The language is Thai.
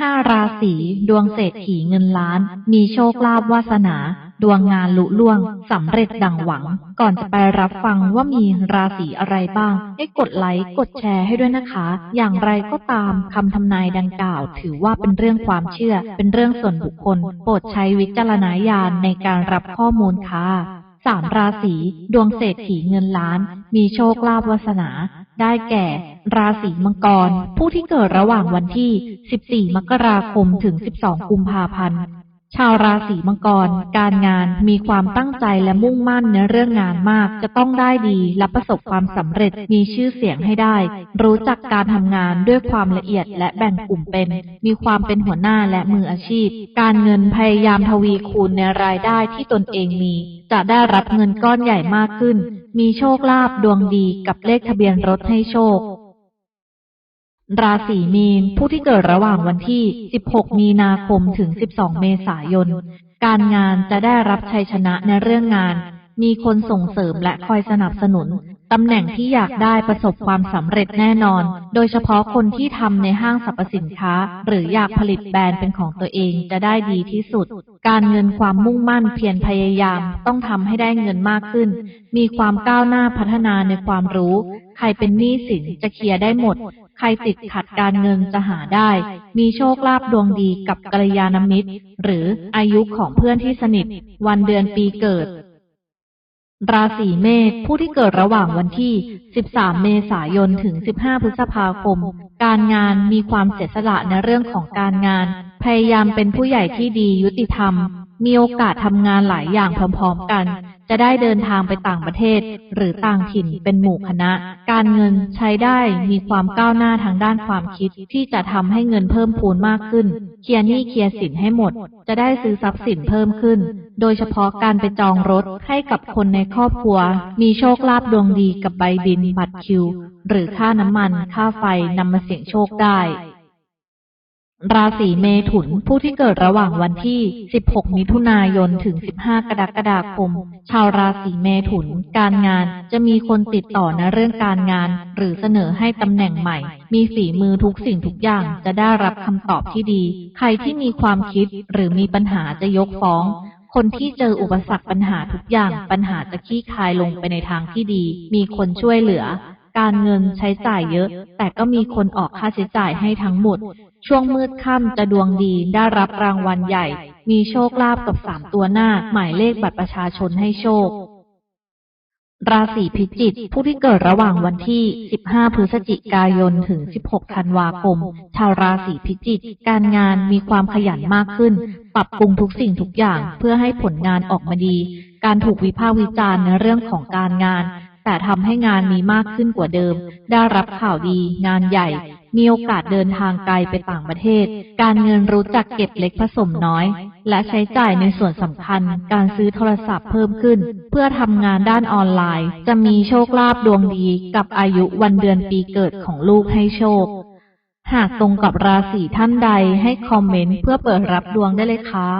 ห้าราศีดวงเศรษฐีเงินล้าน มีโชคลาภวาสนา ดวงงานลุล่วงสำเร็จดังหวัง ก่อนจะไปรับฟังว่ามีราศีอะไรบ้าง ให้กดไลค์กดแชร์ให้ด้วยนะคะ อย่างไรก็ตามคำทำนายดังกล่าว ถือว่าเป็นเรื่องความเชื่อ เป็นเรื่องส่วนบุคคล โปรดใช้วิจารณญาณในการรับข้อมูลค่ะสามราศีดวงเศรษฐีเงินล้าน มีโชคลาภวาสนา ได้แก่ ราศีมังกร ผู้ที่เกิดระหว่างวันที่ 14 มกราคมถึง 12 กุมภาพันธ์ ชาวราศีมังกร การงานมีความตั้งใจและมุ่งมั่นในเรื่องงานมาก จะต้องได้ดีและประสบความสำเร็จมีชื่อเสียงให้ได้ รู้จักการทำงานด้วยความละเอียดและแบ่งกลุ่มเป็น มีความเป็นหัวหน้าและมืออาชีพ การเงินพยายามทวีคูณในรายได้ที่ตนเองมี จะได้รับเงินก้อนใหญ่มากขึ้นมีโชคลาภดวงดีกับเลขทะเบียนรถให้โชค ราศีมีน ผู้ที่เกิดระหว่างวันที่ 16 มีนาคมถึง 12 เมษายน การงานจะได้รับชัยชนะในเรื่องงาน มีคนส่งเสริมและคอยสนับสนุน ตำแหน่งที่อยากได้ประสบความสำเร็จแน่นอน โดยเฉพาะคนที่ทำในห้างสรรพสินค้า หรืออยากผลิตแบรนด์เป็นของตัวเองจะได้ดีที่สุด การเงินความมุ่งมั่นเพียรพยายามต้องทำให้ได้เงินมากขึ้น มีความก้าวหน้าพัฒนาในความรู้ ใครเป็นหนี้สินจะเคลียร์ได้หมด ใครติดขัดการเงินจะหาได้ มีโชคลาภดวงดีกับกัลยาณมิตร หรืออายุของเพื่อนที่สนิท วันเดือนปีเกิด ราศีเมษผู้ที่เกิดระหว่างวันที่ 13 เมษายน ถึง 15 พฤษภาคม การงานมีความเสียสละในเรื่องของการงาน พยายามเป็นผู้ใหญ่ที่ดียุติธรรม มีโอกาสทำงานหลายอย่างพร้อมๆกัน จะได้เดินทางไปต่างประเทศ หรือต่างถิ่นเป็นหมู่คณะ การเงินใช้ได้มีความก้าวหน้าทางด้านความคิดที่จะทำให้เงินเพิ่มพูนมากขึ้น เคลียร์หนี้เคลียร์สินให้หมด จะได้ซื้อทรัพย์สินเพิ่มขึ้น โดยเฉพาะการไปจองรถให้กับคนในครอบครัว มีโชคลาภดวงดีกับใบบินบัตรคิว หรือค่าน้ำมัน ค่าไฟนำมาเสี่ยงโชคได้ ราศีเมถุนผู้ที่เกิดระหว่างวันที่ 16 มิถุนายน ถึง 15 กรกฎาคม ชาวราศีเมถุน การงานจะมีคนติดต่อในเรื่องการงาน หรือเสนอให้ตำแหน่งใหม่ มีฝีมือทุกสิ่งทุกอย่างจะได้รับคำตอบที่ดี ใครที่มีความคิดหรือมีปัญหาจะยกฟ้อง คนที่เจออุปสรรคปัญหาทุกอย่าง ปัญหาจะคลี่คลายลงไปในทางที่ดี มีคนช่วยเหลือ การเงินใช้จ่ายเยอะ แต่ก็มีคนออกค่าใช้จ่ายให้ทั้งหมด ช่วงมืดค่ำจะดวงดีได้รับรางวัลใหญ่ มีโชคลาภกับสามตัวหน้า หมายเลขบัตรประชาชนให้โชค ราศีพิจิกผู้ที่เกิดระหว่างวันที่ 15 พฤศจิกายน ถึง 16 ธันวาคม ชาวราศีพิจิก การงานมีความขยันมากขึ้น ปรับปรุงทุกสิ่งทุกอย่างเพื่อให้ผลงานออกมาดี การถูกวิพากษ์วิจารณ์ในเรื่องของการงาน แต่ทำให้งานมีมากขึ้นกว่าเดิม ได้รับข่าวดี งานใหญ่ มีโอกาสเดินทางไกลไปต่างประเทศ การเงินรู้จักเก็บเล็กผสมน้อย และใช้จ่ายในส่วนสำคัญ การซื้อโทรศัพท์เพิ่มขึ้น เพื่อทำงานด้านออนไลน์ จะมีโชคลาภดวงดีกับอายุวันเดือนปีเกิดของลูกให้โชค หากตรงกับราศีท่านใดให้คอมเมนต์เพื่อเปิดรับดวงได้เลยค่ะ